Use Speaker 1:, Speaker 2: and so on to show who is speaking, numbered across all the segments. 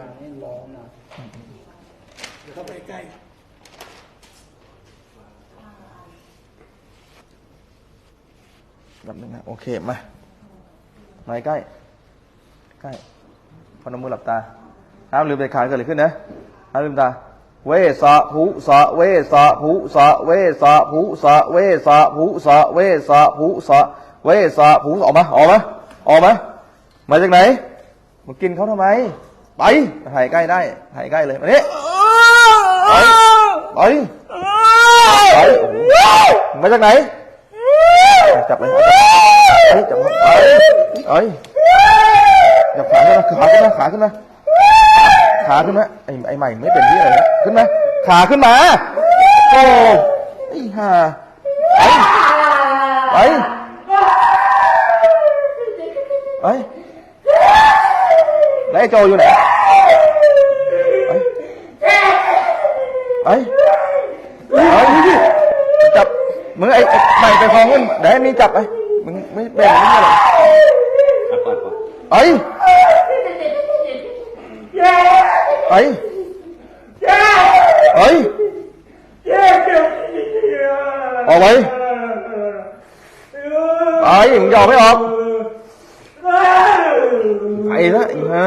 Speaker 1: ลังนี่ร้อนนะ
Speaker 2: เข้าไปใกล้
Speaker 3: แบบนึงนะโอเค มามาใกล้ใกล้พนมมือหลับตาห้ามลืมเด็ดขาดเกิดอะไรขึ้นนะห้ามลืมตา เวสะภูสะเวสะภูสะเวสะภูสะเวสะภูสะเวสะภูสะเวสะภูออกมาออกมาออกมามาจากไหนมากินเขาทำไม ไปถ่ายใกล้ได้ถ่ายใกล้เลยมานี่ไปไปไปโอ้โหมาจากไหนจับเลยเฮ้ยจับมันเอ้ยเอ้ยจับขาขึ้นมาขาขึ้นมาขาขึ้นมาขาขึ้นมาไอ้ไอ้ใหม่ไม่เป็นที่อะไรนะขึ้นมาขาขึ้นมาโอ้ไอ้ห่าไปไปไปแล้วไอ้โจอยู่ไหน ไปไปไปจับมึงไอ้ไอ้ใหม่ไปคลองขึ้นเดี๋ยวให้มีจับไปมึงไม่แบ่งมึงอะไรไอ้ไอ้ไอ้ออกไปไอ้มึงยอมไม่ออกไอ้ละไอ้ฮะ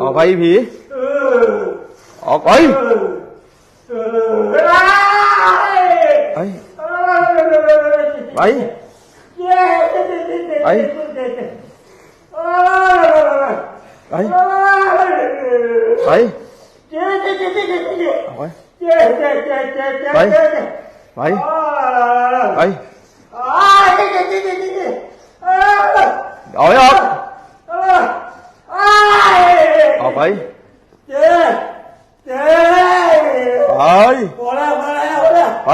Speaker 3: ออกไปผีออกไปไอ้ ไปไปไปไปไปออกไปไปไปไป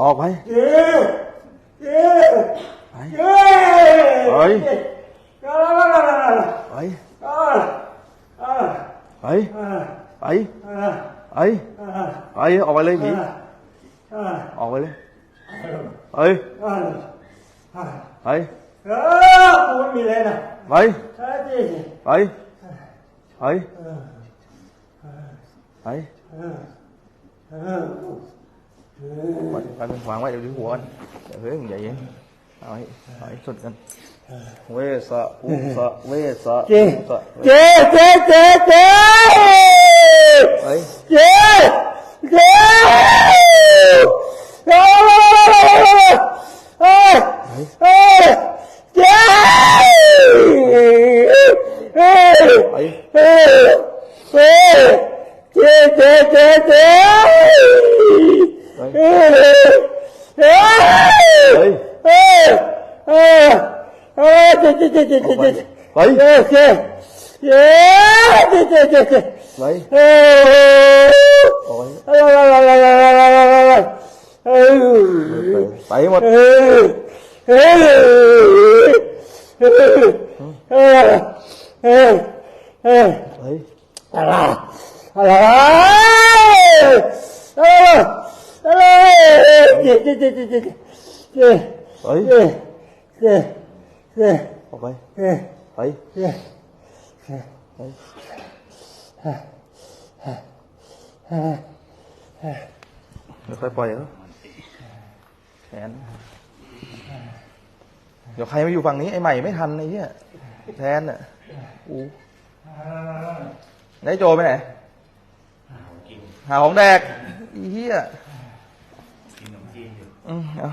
Speaker 3: ออกไม่ออกออกไปไป
Speaker 2: พอแล้วพอแล้วพอแล้ว
Speaker 3: ไป
Speaker 2: เจ๊เจ๊เจ๊
Speaker 3: ออกไป
Speaker 2: เจ๊เจ๊
Speaker 3: ไป
Speaker 2: เจ๊
Speaker 3: ไป
Speaker 2: ก็แล้วแล้วแล้วแล้ว
Speaker 3: ไป
Speaker 2: อ่าอ่า
Speaker 3: ไป
Speaker 2: อ่า
Speaker 3: ไป
Speaker 2: อ่า
Speaker 3: ไป
Speaker 2: อ่า
Speaker 3: ไปออกไปเลยผี
Speaker 2: อ่า
Speaker 3: ออกไปเลยไป
Speaker 2: อ่าอ่า
Speaker 3: ไป
Speaker 2: เออกูไม่มีเลยนะ
Speaker 3: ไป
Speaker 2: เอ้ยเจ๊
Speaker 3: ไปไป
Speaker 2: เออ
Speaker 3: ไป
Speaker 2: เออเออ
Speaker 3: ไปไปเป็นวางไว้เดี๋ยวดูหัวกันเดี๋ยวเฮ้ยมึงใหญ่เย็นเอาให้เอาให้สุดกันเวสะอุสะเวสะ
Speaker 2: เจ๊
Speaker 3: อุสะ
Speaker 2: เจ๊เจ๊เจ๊เจ๊
Speaker 3: ไป
Speaker 2: เจ๊เจ๊เอ้ยเอ้ยเอ้ยเจ๊เอ้ย
Speaker 3: ไป
Speaker 2: เอ้ยเอ้ยเจ๊เจ๊เจ๊เจ๊เอ้ยเอ้ย
Speaker 3: ไป
Speaker 2: เอ้ยเอ้ย เอ้ยเจ๊เอ้ย
Speaker 3: ออก
Speaker 2: เอ้ยเอ้ยเอ้ยเอ้ยเอ้ย
Speaker 3: ไปไปหมด
Speaker 2: เอ้ยเอ้ยเอ้ยเอ้ยเอ้ยเอ้ย
Speaker 3: ไป
Speaker 2: อะไรอะไรเอ้ยเอ้ยเจ๊เจ๊เจ๊เจ๊เจ๊เจ๊
Speaker 3: ไป
Speaker 2: เจ๊เจ๊เจ๊
Speaker 3: ออกไป
Speaker 2: เจ๊
Speaker 3: ไป
Speaker 2: เจ๊
Speaker 3: ไปไม่ค่อยปล่อยเขาแขนเดี๋ยวใครมาอยู่ฝั่งนี้ไอ้ใหม่ไม่ทันไอ้เหี้ยแทนอะอูไหนโจไปไหนหาของแดกไอ้เหี้ยอืมเอา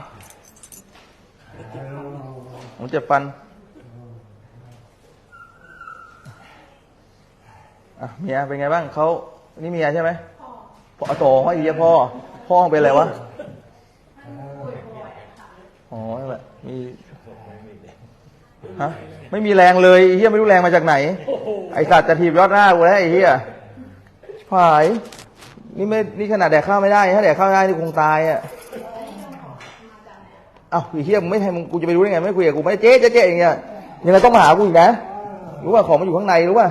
Speaker 3: ผมเจ็บฟันอะเมียเป็นไงบ้างเขานี่เมียใช่ไหมพ่อโตไอ้เหี้ยพ่อ พ่อเป็นอะไรวะอ๋อนั่นแหละมีฮะไม่มีแรงเลยไอ้เหี้ยไม่รู้แรงมาจากไหน ไอสัตว์จะถีบยอดหน้ากูแล้วไอ้เหี้ยผาย นี่ไม่นี่ขนาดแดกข้าวไม่ได้ ถ้าแดกข้าวได้นี่คงตายอะ อ้าไอ้เหี้ยมึงไม่ให้มึงกูจะไปรู้ได้ไงไม่คุยกับกูไม่เจ๊เจ๊เจ๊อย่างเงี้ยยังไงต้องมาหากูอีกนะรู้ว่าของมันอยู่ข้างในรู้ป่ะ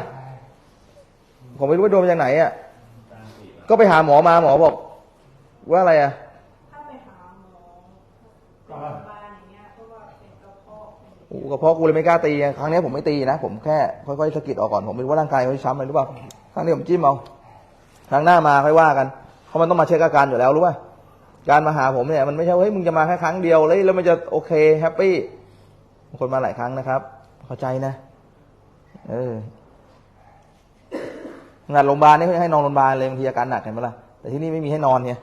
Speaker 3: ผมไม่รู้ว่าโดนมาจากไหนอะก็ไปหาหมอมาหมอบอก ว่าอะไรอะ
Speaker 4: ถ้าไปหาหมอโรงพยาบาลอย่างเงี้ยเพราะว่าเป็นกระเพาะเป็น
Speaker 3: กูก็เพราะกูเลยไม่กล้าตีไงครั้งนี้ผมไม่ตีนะผมแค่ค่อยๆสะกิดออกก่อนผมไม่รู้ว่าร่างกายเขาช้ำอะไรหรือเปล่าครั้งนี้ผมจิ้มเอาครั้งหน้ามาค่อยว่ากันเพราะมันต้องมาเช็คอาการอยู่แล้วรู้ป่ะ การมาหาผมเนี่ยมันไม่ใช่เฮ้ยมึงจะมาแค่ครั้งเดียวเลยแล้วมันจะโอเคแฮปปี้คนมาหลายครั้งนะครับ เข้าใจนะ เอองานโรงพยาบาลนี่ให้นอนโรงพยาบาลเลยบางทีอาการหนักเห็นไหมล่ะแต่ที่นี่ไม่มีให้นอนไง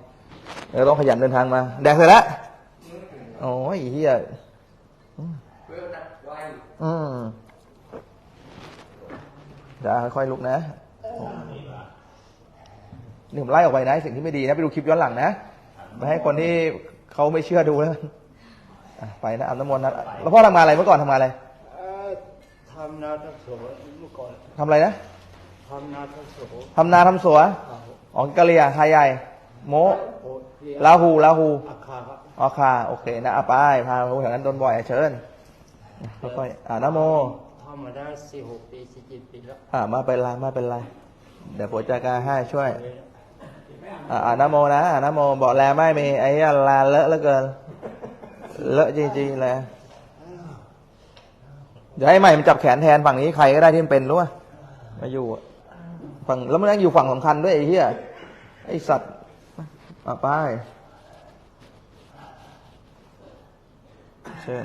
Speaker 3: เออต้องขยันเดินทางมา แดกเสร็จแล้วโอ้ยเฮียอืมเดี๋ยวค่อยๆลุกนะนี่ผมไล่ออกไปนะ สิ่งที่ไม่ดีนะ ไปดูคลิปย้อนหลังนะ ไม่ให้คนที่เขาไม่เชื่อดูแล้วกันอะไปนะอาบน้ำมนต์นะแล้วพ่อทำงานอะไรเมื่อก่อนทำงานอะไร
Speaker 2: เอ่อทำนาทั้งสวนเมื่อก่อน
Speaker 3: ทำอะไรนะ
Speaker 2: ทำนาทั้งสวน
Speaker 3: ทำนาทำสวนอ๋อกะเหรี่ยงไทยใหญ่ โม
Speaker 2: โอ้เรีย
Speaker 3: ลาหูลาหู
Speaker 2: อาคาครับ
Speaker 3: อ๋อคาโอเคนะอะไปพาไปแถวนั้นโดนบ่อยอะเชิญค่อยๆอ่านะโม
Speaker 2: ทำมาได้สี่หกปีสี่เจ็ดปีแล้ว
Speaker 3: อ่ามาเป็นไรมาเป็นไรเดี๋ยวผมจัดการให้ช่วยอ่า อ่านะโมนะอ่านะโมบอกแลไม่มีไอ้ลาเลอะเหลือเกิน เลอะจริงๆเลยเดี๋ยวให้ใหม่มันจับแขนแทนฝั่งนี้ใครก็ได้ที่มันเป็นรู้ป่ะมาอยู่ฝั่งแล้วมันยังอยู่ฝั่งสำคัญด้วยไอ้เหี้ยไอ้สัตว์อะไปเชิญ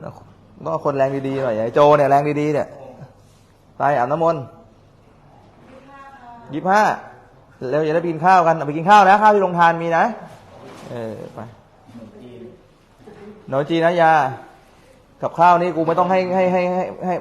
Speaker 3: แล้วคนแรงดีๆหน่อยไอ้โจเนี่ยแรงดีๆเนี่ยไปอาบน้ำมนต์ยี่ห้า เร็วอย่าได้ไปกินข้าวกันเอาไปกินข้าวนะข้าวที่โรงทานมีนะ เออไปหนมจีนนะยากับข้าวนี่กูไม่ต้องให้ให้ให้ให้ให้